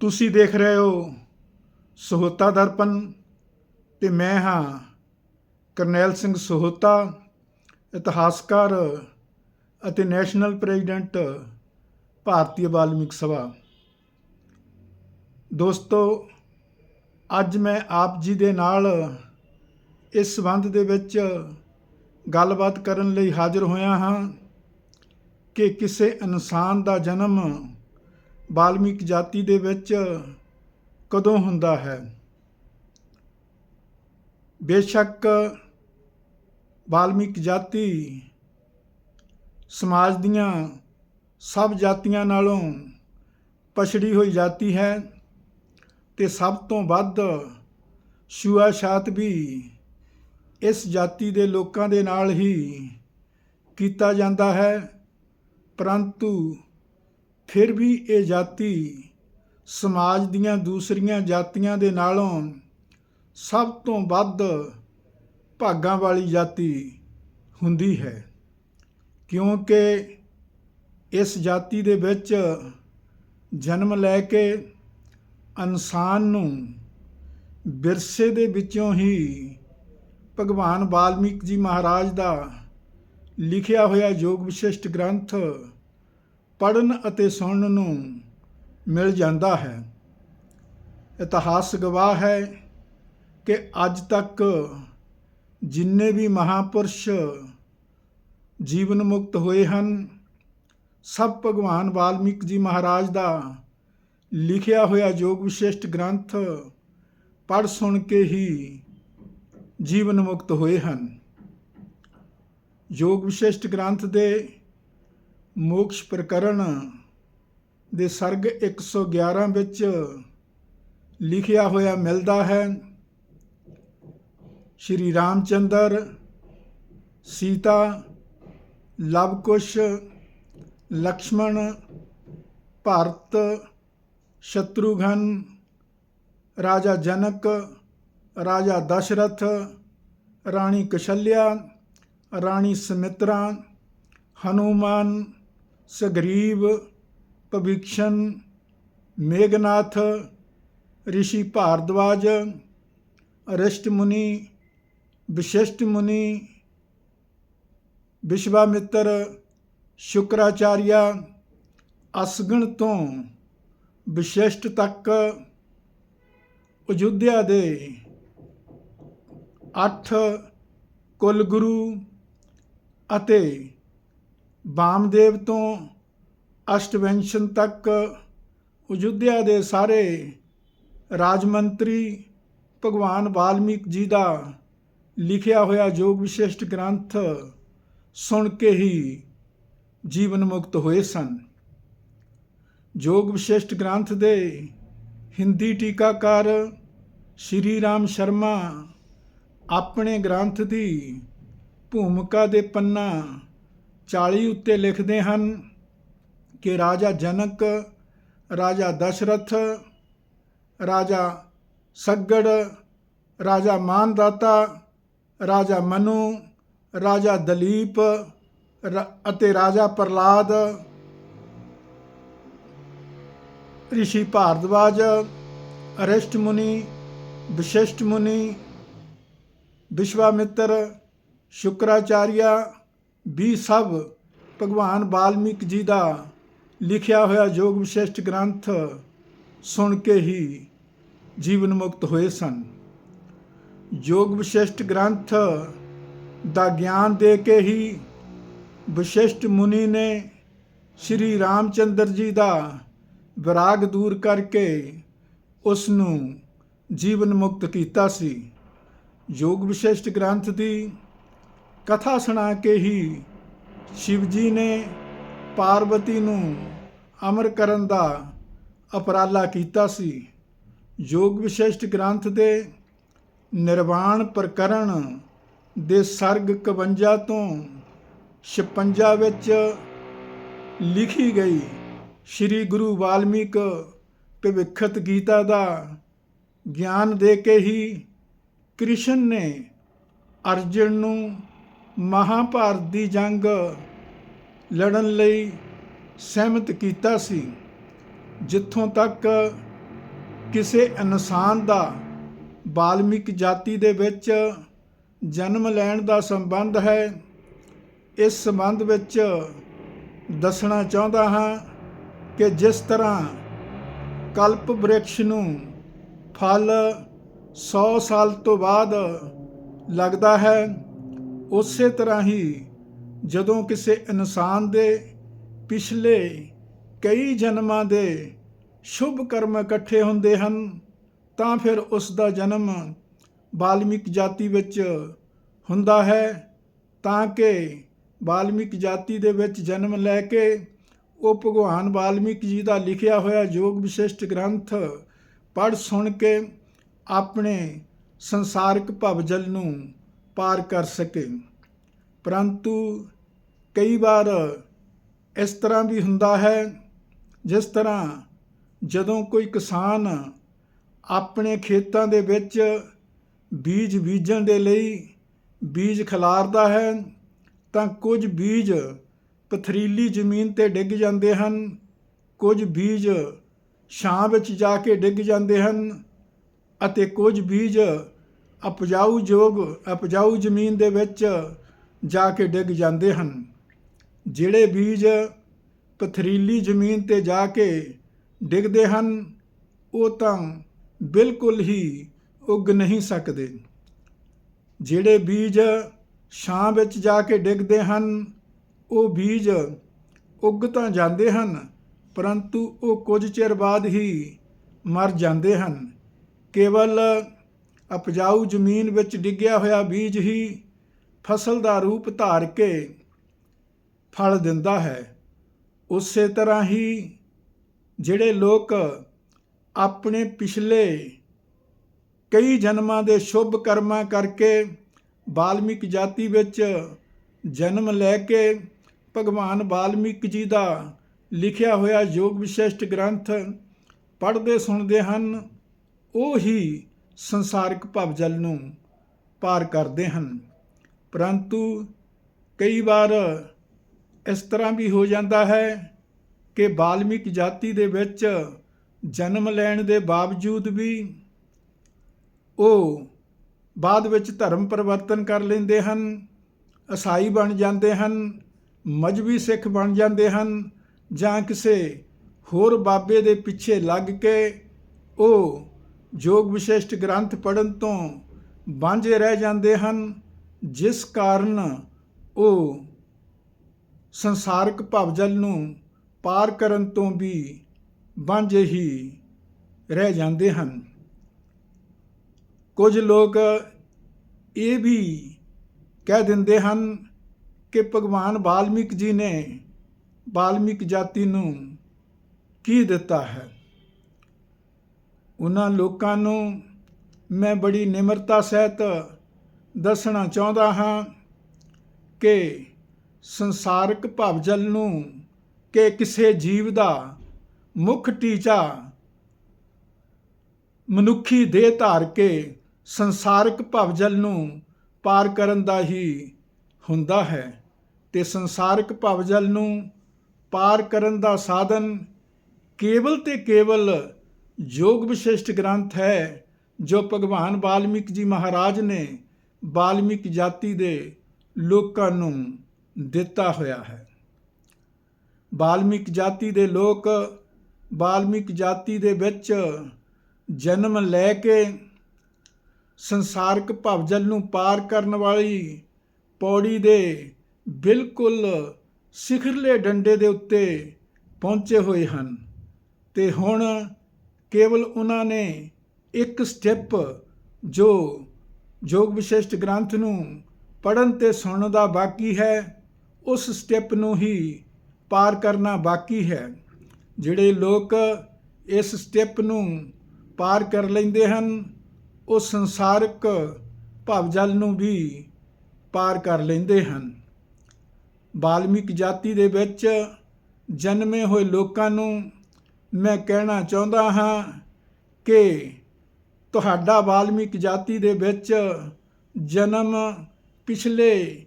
ਤੁਸੀਂ ਦੇਖ ਰਹੇ ਹੋ ਸਹੋਤਾ ਦਰਪਣ ਤੇ ਮੈਂ ਹਾਂ ਕਰਨੈਲ ਸਿੰਘ ਸਹੋਤਾ, ਇਤਿਹਾਸਕਾਰ ਅਤੇ ਨੈਸ਼ਨਲ ਪ੍ਰੈਜ਼ੀਡੈਂਟ ਭਾਰਤੀ ਵਾਲਮੀਕ ਸਭਾ। ਦੋਸਤੋ, ਅੱਜ ਮੈਂ ਆਪ ਜੀ ਦੇ ਨਾਲ ਇਸ ਸੰਬੰਧ ਦੇ ਵਿੱਚ ਗੱਲਬਾਤ ਕਰਨ ਲਈ ਹਾਜ਼ਰ ਹੋਇਆ ਹਾਂ ਕਿ ਕਿਸੇ ਇਨਸਾਨ ਦਾ ਜਨਮ ਬਾਲਮਿਕ ਜਾਤੀ ਦੇ ਵਿੱਚ ਕਦੋਂ ਹੁੰਦਾ ਹੈ? ਬੇਸ਼ੱਕ ਬਾਲਮਿਕ ਜਾਤੀ ਸਮਾਜ ਦੀਆਂ ਸਭ ਜਾਤੀਆਂ ਨਾਲੋਂ ਪਛੜੀ ਹੋਈ ਜਾਤੀ ਹੈ ਤੇ ਸਭ ਤੋਂ ਵੱਧ ਛੂਆਛਾਤ ਵੀ ਇਸ ਜਾਤੀ ਦੇ ਲੋਕਾਂ ਦੇ ਨਾਲ ਹੀ ਕੀਤਾ ਜਾਂਦਾ ਹੈ, ਪਰੰਤੂ ਫਿਰ ਵੀ ਇਹ ਜਾਤੀ ਸਮਾਜ ਦੀਆਂ ਦੂਸਰੀਆਂ ਜਾਤੀਆਂ ਦੇ ਨਾਲੋਂ ਸਭ ਤੋਂ ਵੱਧ ਭਾਗਾਂ ਵਾਲੀ ਜਾਤੀ ਹੁੰਦੀ ਹੈ। ਕਿਉਂਕਿ ਇਸ ਜਾਤੀ ਦੇ ਵਿੱਚ ਜਨਮ ਲੈ ਕੇ ਇਨਸਾਨ ਨੂੰ ਵਿਰਸੇ ਦੇ ਵਿੱਚੋਂ ਹੀ ਭਗਵਾਨ ਵਾਲਮੀਕ ਜੀ ਮਹਾਰਾਜ ਦਾ ਲਿਖਿਆ ਹੋਇਆ ਯੋਗ ਵਿਸ਼ਿਸ਼ਟ ਗ੍ਰੰਥ ਪੜਨ ਅਤੇ ਸੁਣਨ ਨੂੰ ਮਿਲ ਜਾਂਦਾ ਹੈ। ਇਤਿਹਾਸ ਗਵਾਹ ਹੈ ਕਿ ਅੱਜ ਤੱਕ ਜਿੰਨੇ ਵੀ ਮਹਾਪੁਰਸ਼ ਜੀਵਨ ਮੁਕਤ ਹੋਏ ਹਨ, ਸਭ ਭਗਵਾਨ ਵਾਲਮੀਕ ਜੀ ਮਹਾਰਾਜ ਦਾ ਲਿਖਿਆ ਹੋਇਆ ਯੋਗ ਵਿਸ਼ੇਸ਼ਟ ਗ੍ਰੰਥ ਪੜ ਸੁਣ ਕੇ ਹੀ ਜੀਵਨ ਮੁਕਤ ਹੋਏ ਹਨ। ਯੋਗ ਵਿਸ਼ੇਸ਼ਟ ਗ੍ਰੰਥ ਦੇ ਮੋਕਸ਼ ਪ੍ਰਕਰਣ ਦੇ ਸਰਗ 111 ਵਿੱਚ ਲਿਖਿਆ ਹੋਇਆ ਮਿਲਦਾ ਹੈ। ਸ਼੍ਰੀ ਰਾਮਚੰਦਰ, ਸੀਤਾ, ਲਵਕੁਸ਼, ਲਕਸ਼ਮਣ, ਭਾਰਤ, ਸ਼ਤਰੂਘਨ, ਰਾਜਾ ਜਨਕ, ਰਾਜਾ ਦਸ਼ਰਥ, ਰਾਣੀ ਕਸ਼ਲਿਆ ਰਾਣੀ ਸਮਿਤਰਾ, ਹਨੂਮਾਨ ਸਗਰੀਬ ਭਵਿਕਸ਼ਨ ਮੇਗਨਾਥ ਰਿਸ਼ੀ ਭਾਰਦਵਾਜ, ਅਰਿਸ਼ਟ ਮੁਨੀ, ਵਿਸ਼ਿਸ਼ਟ ਮੁਨੀ, ਵਿਸ਼ਵਾਮਿੱਤਰ, ਸ਼ੁਕਰਾਚਾਰਿਆ, ਅਸਗਣ ਤੋਂ ਵਿਸ਼ਿਸ਼ਟ ਤੱਕ ਅਯੁੱਧਿਆ ਦੇ ਅੱਠ ਕੁਲ ਗੁਰੂ ਅਤੇ ਬਾਮਦੇਵ ਤੋਂ ਅਸ਼ਟਵੈਂਸ਼ਨ ਤੱਕ ਅਯੁੱਧਿਆ ਦੇ ਸਾਰੇ ਰਾਜ ਮੰਤਰੀ ਭਗਵਾਨ ਵਾਲਮੀਕ ਜੀ ਦਾ ਲਿਖਿਆ ਹੋਇਆ ਯੋਗ ਵਿਸ਼ਿਸ਼ਟ ਗ੍ਰੰਥ ਸੁਣ ਕੇ ਹੀ ਜੀਵਨ ਮੁਕਤ ਹੋਏ ਸਨ। ਯੋਗ ਵਿਸ਼ਿਸ਼ਟ ਗ੍ਰੰਥ ਦੇ ਹਿੰਦੀ ਟੀਕਾਕਾਰ ਸ਼੍ਰੀ ਰਾਮ ਸ਼ਰਮਾ ਆਪਣੇ ਗ੍ਰੰਥ ਦੀ ਭੂਮਿਕਾ ਦੇ ਪੰਨਾ 40 ਉੱਤੇ ਲਿਖਦੇ ਹਨ ਕਿ ਰਾਜਾ ਜਨਕ, ਰਾਜਾ ਦਸ਼ਰਥ, ਰਾਜਾ ਸੱਗੜ, ਰਾਜਾ ਮਾਨਦਾਤਾ, ਰਾਜਾ ਮਨੂ, ਰਾਜਾ ਦਲੀਪ ਅਤੇ ਰਾਜਾ ਪ੍ਰਲਾਦ ઋષિ ਭਾਰਦਵਾਜ, ਅਰਿਸ਼ਟ ਮੁਨੀ, ਵਿਸ਼ਿਸ਼ਟ ਮੁਨੀ, ਵਿਸ਼ਵਾਮਿੱਤਰ, ਸ਼ੁਕਰਾਚਾਰੀਆ ਵੀ ਸਭ ਭਗਵਾਨ ਵਾਲਮੀਕ ਜੀ ਦਾ ਲਿਖਿਆ ਹੋਇਆ ਯੋਗ ਵਿਸ਼ਿਸ਼ਟ ਗ੍ਰੰਥ ਸੁਣ ਕੇ ਹੀ ਜੀਵਨ ਮੁਕਤ ਹੋਏ ਸਨ। ਯੋਗ ਵਿਸ਼ਿਸ਼ਟ ਗ੍ਰੰਥ ਦਾ ਗਿਆਨ ਦੇ ਕੇ ਹੀ ਵਿਸ਼ਿਸ਼ਟ ਮੁਨੀ ਨੇ ਸ਼੍ਰੀ ਰਾਮਚੰਦਰ ਜੀ ਦਾ ਵਿਰਾਗ ਦੂਰ ਕਰਕੇ ਉਸ ਨੂੰ ਜੀਵਨ ਮੁਕਤ ਕੀਤਾ ਸੀ। ਯੋਗ ਵਿਸ਼ਿਸ਼ਟ ਗ੍ਰੰਥ ਦੀ ਕਥਾ ਸੁਣਾ ਕੇ ਹੀ ਸ਼ਿਵ ਜੀ ਨੇ ਪਾਰਵਤੀ ਨੂੰ ਅਮਰ ਕਰਨ ਦਾ ਉਪਰਾਲਾ ਕੀਤਾ ਸੀ। ਯੋਗ ਵਿਸ਼ਿਸ਼ਟ ਗ੍ਰੰਥ ਦੇ ਨਿਰਵਾਣ ਪ੍ਰਕਰਣ ਦੇ ਸਰਗ 51 ਤੋਂ 56 ਵਿੱਚ ਲਿਖੀ ਗਈ ਸ੍ਰੀ ਗੁਰੂ ਵਾਲਮੀਕ ਭਵਿੱਖਤ ਗੀਤਾ ਦਾ ਗਿਆਨ ਦੇ ਕੇ ਹੀ ਕ੍ਰਿਸ਼ਨ ਨੇ ਅਰਜੁਨ ਨੂੰ ਮਹਾਭਾਰਤ ਦੀ ਜੰਗ ਲੜਨ ਲਈ ਸਹਿਮਤ ਕੀਤਾ ਸੀ, ਜਿੱਥੋਂ ਤੱਕ ਕਿਸੇ ਇਨਸਾਨ ਦਾ ਬਾਲਮਿਕ ਜਾਤੀ ਦੇ ਵਿੱਚ ਜਨਮ ਲੈਣ ਦਾ ਸੰਬੰਧ ਹੈ, ਇਸ ਸੰਬੰਧ ਵਿੱਚ ਦੱਸਣਾ ਚਾਹੁੰਦਾ ਹਾਂ ਕਿ ਜਿਸ ਤਰ੍ਹਾਂ ਕਲਪ ਬ੍ਰਿਕਸ਼ ਨੂੰ ਫਲ 100 ਸਾਲ ਤੋਂ ਬਾਅਦ ਲੱਗਦਾ ਹੈ ਉਸੇ ਤਰ੍ਹਾਂ ਹੀ ਜਦੋਂ ਕਿਸੇ ਇਨਸਾਨ ਦੇ ਪਿਛਲੇ ਕਈ ਜਨਮਾਂ ਦੇ ਸ਼ੁਭ ਕਰਮ ਇਕੱਠੇ ਹੁੰਦੇ ਹਨ, ਤਾਂ ਫਿਰ ਉਸ ਦਾ ਜਨਮ ਬਾਲਮਿਕ ਜਾਤੀ ਵਿੱਚ ਹੁੰਦਾ ਹੈ, ਤਾਂ ਕਿ ਬਾਲਮਿਕ ਜਾਤੀ ਦੇ ਵਿੱਚ ਜਨਮ ਲੈ ਕੇ ਉਹ ਭਗਵਾਨ ਵਾਲਮੀਕ ਜੀ ਦਾ ਲਿਖਿਆ ਹੋਇਆ ਯੋਗ ਵਿਸ਼ਿਸ਼ਟ ਗ੍ਰੰਥ ਪੜ੍ਹ ਸੁਣ ਕੇ ਆਪਣੇ ਸੰਸਾਰਿਕ ਭਵਜਲ ਨੂੰ ਪਾਰ ਕਰ ਸਕੇ। ਪਰੰਤੂ ਕਈ ਵਾਰ ਇਸ ਤਰ੍ਹਾਂ ਵੀ ਹੁੰਦਾ ਹੈ, ਜਿਸ ਤਰ੍ਹਾਂ ਜਦੋਂ ਕੋਈ ਕਿਸਾਨ ਆਪਣੇ ਖੇਤਾਂ ਦੇ ਵਿੱਚ ਬੀਜ ਬੀਜਣ ਦੇ ਲਈ ਬੀਜ ਖਿਲਾਰਦਾ ਹੈ, ਤਾਂ ਕੁਝ ਬੀਜ ਪਥਰੀਲੀ ਜ਼ਮੀਨ ਤੇ ਡਿੱਗ ਜਾਂਦੇ ਹਨ, ਕੁਝ ਬੀਜ ਛਾਂ ਵਿੱਚ ਜਾ ਕੇ ਡਿੱਗ ਜਾਂਦੇ ਹਨ ਅਤੇ ਕੁਝ ਬੀਜ ਉਪਜਾਊ ਯੋਗ ਉਪਜਾਊ ਜ਼ਮੀਨ ਦੇ ਵਿੱਚ ਜਾ ਕੇ ਡਿੱਗ ਜਾਂਦੇ ਹਨ। ਜਿਹੜੇ ਬੀਜ ਪਥਰੀਲੀ ਜ਼ਮੀਨ ਤੇ ਜਾ ਕੇ ਡਿੱਗਦੇ ਹਨ, ਉਹ ਤਾਂ ਬਿਲਕੁਲ ਹੀ ਉੱਗ ਨਹੀਂ ਸਕਦੇ। ਜਿਹੜੇ ਬੀਜ ਛਾਂ ਵਿੱਚ ਜਾ ਕੇ ਡਿੱਗਦੇ ਹਨ, ਉਹ ਬੀਜ ਉੱਗ ਤਾਂ ਜਾਂਦੇ ਹਨ, ਪਰੰਤੂ ਉਹ ਕੁਝ ਚਿਰ ਬਾਅਦ ਹੀ ਮਰ ਜਾਂਦੇ ਹਨ। ਕੇਵਲ ਉਪਜਾਊ ਜ਼ਮੀਨ ਵਿੱਚ ਡਿੱਗਿਆ ਹੋਇਆ ਬੀਜ ਹੀ ਫਸਲ ਦਾ ਰੂਪ ਧਾਰ ਕੇ ਫਲ ਦਿੰਦਾ ਹੈ। ਉਸੇ ਤਰ੍ਹਾਂ ਹੀ ਜਿਹੜੇ ਲੋਕ ਆਪਣੇ ਪਿਛਲੇ ਕਈ ਜਨਮਾਂ ਦੇ ਸ਼ੁਭ ਕਰਮਾਂ ਕਰਕੇ ਬਾਲਮਿਕ ਜਾਤੀ ਵਿੱਚ ਜਨਮ ਲੈ ਕੇ ਭਗਵਾਨ ਵਾਲਮੀਕ ਜੀ ਦਾ ਲਿਖਿਆ ਹੋਇਆ ਯੋਗ ਵਿਸ਼ਿਸ਼ਟ ਗ੍ਰੰਥ ਪੜ੍ਹਦੇ ਸੁਣਦੇ ਹਨ, ਉਹ ਹੀ ਸੰਸਾਰਿਕ ਭਵਜਲ ਨੂੰ ਪਾਰ ਕਰਦੇ ਹਨ। ਪਰੰਤੂ ਕਈ ਵਾਰ ਇਸ ਤਰ੍ਹਾਂ ਵੀ ਹੋ ਜਾਂਦਾ ਹੈ ਕਿ ਬਾਲਮਿਕ ਜਾਤੀ ਦੇ ਵਿੱਚ ਜਨਮ ਲੈਣ ਦੇ ਬਾਵਜੂਦ ਵੀ ਉਹ ਬਾਅਦ ਵਿੱਚ ਧਰਮ ਪਰਿਵਰਤਨ ਕਰ ਲੈਂਦੇ ਹਨ ਈਸਾਈ ਬਣ ਜਾਂਦੇ ਹਨ, ਮਜਬੀ ਸਿੱਖ ਬਣ ਜਾਂਦੇ ਹਨ ਜਾਂ ਕਿਸੇ ਹੋਰ ਬਾਬੇ ਦੇ ਪਿੱਛੇ ਲੱਗ ਕੇ ਉਹ ਯੋਗ ਵਿਸ਼ਿਸ਼ਟ ਗ੍ਰੰਥ ਪੜਨ ਤੋਂ ਵਾਂਝੇ ਰਹਿ ਜਾਂਦੇ ਹਨ, ਜਿਸ ਕਾਰਨ ਉਹ ਸੰਸਾਰਿਕ ਭਵਜਲ ਨੂੰ ਪਾਰ ਕਰਨ ਤੋਂ ਵੀ ਵਾਂਝੇ ਹੀ ਰਹਿ ਜਾਂਦੇ ਹਨ। ਕੁਝ ਲੋਕ ਇਹ ਵੀ ਕਹਿ ਦਿੰਦੇ ਹਨ ਕਿ ਭਗਵਾਨ ਵਾਲਮੀਕ ਜੀ ਨੇ ਵਾਲਮੀਕ ਜਾਤੀ ਨੂੰ ਕੀ ਦਿੱਤਾ ਹੈ? ਉਹਨਾਂ ਲੋਕਾਂ ਨੂੰ ਮੈਂ ਬੜੀ ਨਿਮਰਤਾ ਸਹਿਤ ਦੱਸਣਾ ਚਾਹੁੰਦਾ ਹਾਂ ਕਿ ਸੰਸਾਰਕ ਭਵਜਲ ਨੂੰ ਕਿ ਕਿਸੇ ਜੀਵ ਦਾ ਮੁੱਖ ਟੀਚਾ ਮਨੁੱਖੀ ਦੇਹ ਧਾਰ ਕੇ ਸੰਸਾਰਿਕ ਭਵਜਲ ਨੂੰ ਪਾਰ ਕਰਨ ਦਾ ਹੀ ਹੁੰਦਾ ਹੈ ਤੇ ਸੰਸਾਰਕ ਭਵਜਲ ਨੂੰ ਪਾਰ ਕਰਨ ਦਾ ਸਾਧਨ ਕੇਵਲ ਤੇ ਕੇਵਲ ਯੋਗ ਵਿਸ਼ਿਸ਼ਟ ਗ੍ਰੰਥ ਹੈ, ਜੋ ਭਗਵਾਨ ਵਾਲਮੀਕ ਜੀ ਮਹਾਰਾਜ ਨੇ ਵਾਲਮੀਕ ਜਾਤੀ ਦੇ ਲੋਕਾਂ ਨੂੰ ਦਿੱਤਾ ਹੋਇਆ ਹੈ। ਵਾਲਮੀਕ ਜਾਤੀ ਦੇ ਲੋਕ ਵਾਲਮੀਕ ਜਾਤੀ ਦੇ ਵਿੱਚ ਜਨਮ ਲੈ ਕੇ ਸੰਸਾਰਕ ਭਵਜਲ ਨੂੰ ਪਾਰ ਕਰਨ ਵਾਲੀ ਪੌੜੀ ਦੇ ਬਿਲਕੁਲ ਸਿਖਰਲੇ ਡੰਡੇ ਦੇ ਉੱਤੇ ਪਹੁੰਚੇ ਹੋਏ ਹਨ ਤੇ ਹੁਣ ਕੇਵਲ ਉਹਨਾਂ ਨੇ ਇੱਕ ਸਟੈਪ ਜੋ ਯੋਗ ਵਿਸ਼ਿਸ਼ਟ ਗ੍ਰੰਥ ਨੂੰ ਪੜਨ ਤੇ ਸੁਣਨ ਦਾ ਬਾਕੀ ਹੈ, ਉਸ ਸਟੈਪ ਨੂੰ ਹੀ ਪਾਰ ਕਰਨਾ ਬਾਕੀ ਹੈ। ਜਿਹੜੇ ਲੋਕ ਇਸ ਸਟੈਪ ਨੂੰ ਪਾਰ ਕਰ ਲੈਂਦੇ ਹਨ, ਉਹ ਸੰਸਾਰਿਕ ਭਵਜਲ ਨੂੰ ਵੀ ਪਾਰ ਕਰ ਲੈਂਦੇ ਹਨ। ਬਾਲਮਿਕ ਜਾਤੀ ਦੇ ਵਿੱਚ ਜਨਮੇ ਹੋਏ ਲੋਕਾਂ ਨੂੰ ਮੈਂ ਕਹਿਣਾ ਚਾਹੁੰਦਾ ਹਾਂ ਕਿ ਤੁਹਾਡਾ ਵਾਲਮੀਕ ਜਾਤੀ ਦੇ ਵਿੱਚ ਜਨਮ ਪਿਛਲੇ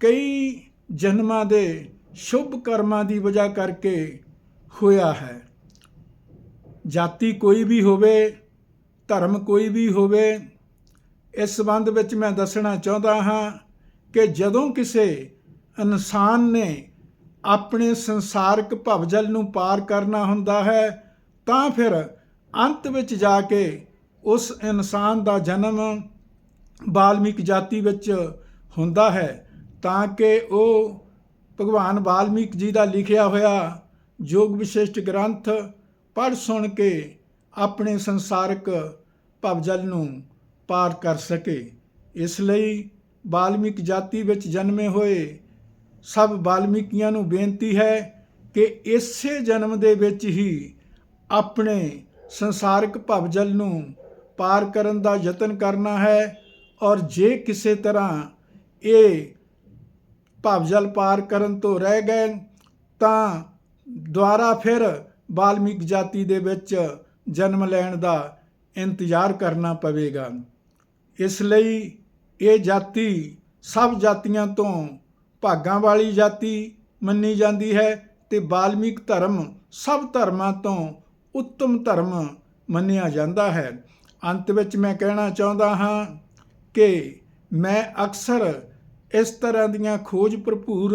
ਕਈ ਜਨਮਾਂ ਦੇ ਸ਼ੁਭ ਕਰਮਾਂ ਦੀ ਵਜ੍ਹਾ ਕਰਕੇ ਹੋਇਆ ਹੈ। ਜਾਤੀ ਕੋਈ ਵੀ ਹੋਵੇ, ਧਰਮ ਕੋਈ ਵੀ ਹੋਵੇ, ਇਸ ਸੰਬੰਧ ਵਿੱਚ ਮੈਂ ਦੱਸਣਾ ਚਾਹੁੰਦਾ ਹਾਂ ਕਿ ਜਦੋਂ ਕਿਸੇ ਇਨਸਾਨ ਨੇ ਆਪਣੇ ਸੰਸਾਰਿਕ ਭਵਜਲ ਨੂੰ ਪਾਰ ਕਰਨਾ ਹੁੰਦਾ ਹੈ, ਤਾਂ ਫਿਰ ਅੰਤ ਵਿੱਚ ਜਾ ਕੇ ਉਸ ਇਨਸਾਨ ਦਾ ਜਨਮ ਬਾਲਮੀਕ ਜਾਤੀ ਵਿੱਚ ਹੁੰਦਾ ਹੈ, ਤਾਂ ਕਿ ਉਹ ਭਗਵਾਨ ਵਾਲਮੀਕ ਜੀ ਦਾ ਲਿਖਿਆ ਹੋਇਆ ਯੋਗ ਵਿਸ਼ਿਸ਼ਟ ਗ੍ਰੰਥ ਪੜ੍ਹ ਸੁਣ ਕੇ ਆਪਣੇ ਸੰਸਾਰਿਕ ਭਵਜਲ ਨੂੰ ਪਾਰ ਕਰ ਸਕੇ। ਇਸ ਲਈ ਬਾਲਮੀਕ ਜਾਤੀ ਵਿੱਚ ਜਨਮੇ ਹੋਏ ਸਭ ਵਾਲਮੀਕੀਆਂ ਨੂੰ ਬੇਨਤੀ ਹੈ ਕਿ ਇਸੇ ਜਨਮ ਦੇ ਵਿੱਚ ਹੀ ਆਪਣੇ ਸੰਸਾਰਿਕ ਭਵਜਲ ਨੂੰ ਪਾਰ ਕਰਨ ਦਾ ਯਤਨ ਕਰਨਾ ਹੈ ਔਰ ਜੇ ਕਿਸੇ ਤਰ੍ਹਾਂ ਇਹ ਭਵਜਲ ਪਾਰ ਕਰਨ ਤੋਂ ਰਹਿ ਗਏ ਤਾਂ ਦੁਆਰਾ ਫਿਰ ਵਾਲਮੀਕ ਜਾਤੀ ਦੇ ਵਿੱਚ ਜਨਮ ਲੈਣ ਦਾ ਇੰਤਜ਼ਾਰ ਕਰਨਾ ਪਵੇਗਾ। ਇਸ ਲਈ ਇਹ ਜਾਤੀ ਸਭ ਜਾਤੀਆਂ ਤੋਂ ਭਾਗਾਂ ਵਾਲੀ ਜਾਤੀ ਮੰਨੀ ਜਾਂਦੀ ਹੈ ਤੇ ਬਾਲਮੀਕ ਧਰਮ ਸਭ ਧਰਮਾਂ ਤੋਂ ਉੱਤਮ ਧਰਮ ਮੰਨਿਆ ਜਾਂਦਾ ਹੈ। ਅੰਤ ਵਿੱਚ ਮੈਂ ਕਹਿਣਾ ਚਾਹੁੰਦਾ ਹਾਂ ਕਿ ਮੈਂ ਅਕਸਰ ਇਸ ਤਰ੍ਹਾਂ ਦੀਆਂ ਖੋਜ ਭਰਪੂਰ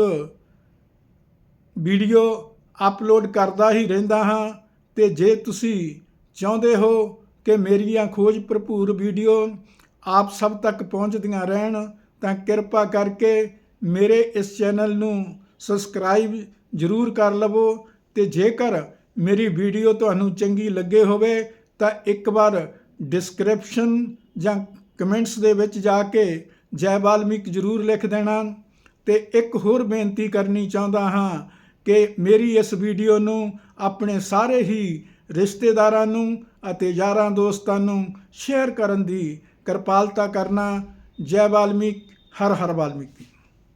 ਵੀਡੀਓ ਅਪਲੋਡ ਕਰਦਾ ਹੀ ਰਹਿੰਦਾ ਹਾਂ ਤੇ ਜੇ ਤੁਸੀਂ ਚਾਹੁੰਦੇ ਹੋ ਕਿ ਮੇਰੀਆਂ ਖੋਜ ਭਰਪੂਰ ਵੀਡੀਓ ਆਪ ਸਭ ਤੱਕ ਪਹੁੰਚਦੀਆਂ ਰਹਿਣ ਤਾਂ ਕਿਰਪਾ ਕਰਕੇ ਮੇਰੇ ਇਸ ਚੈਨਲ ਨੂੰ ਸਬਸਕ੍ਰਾਈਬ ਜ਼ਰੂਰ ਕਰ ਲਵੋ ਤੇ ਜੇਕਰ ਮੇਰੀ ਵੀਡੀਓ ਤੁਹਾਨੂੰ ਚੰਗੀ ਲੱਗੇ ਹੋਵੇ ਤਾਂ ਇੱਕ ਵਾਰ ਡਿਸਕ੍ਰਿਪਸ਼ਨ ਜਾਂ ਕਮੈਂਟਸ ਦੇ ਵਿੱਚ ਜਾ ਕੇ ਜੈ ਵਾਲਮੀਕ ਜ਼ਰੂਰ ਲਿਖ ਦੇਣਾ। ਤੇ ਇੱਕ ਹੋਰ ਬੇਨਤੀ ਕਰਨੀ ਚਾਹੁੰਦਾ ਹਾਂ ਕਿ ਮੇਰੀ ਇਸ ਵੀਡੀਓ ਨੂੰ ਆਪਣੇ ਸਾਰੇ ਹੀ ਰਿਸ਼ਤੇਦਾਰਾਂ ਨੂੰ ਅਤੇ ਯਾਰਾਂ ਦੋਸਤਾਂ ਨੂੰ ਸ਼ੇਅਰ ਕਰਨ ਦੀ ਕਿਰਪਾਲਤਾ ਕਰਨਾ। ਜੈ ਵਾਲਮੀਕ, ਹਰ ਹਰ ਵਾਲਮੀਕੀ।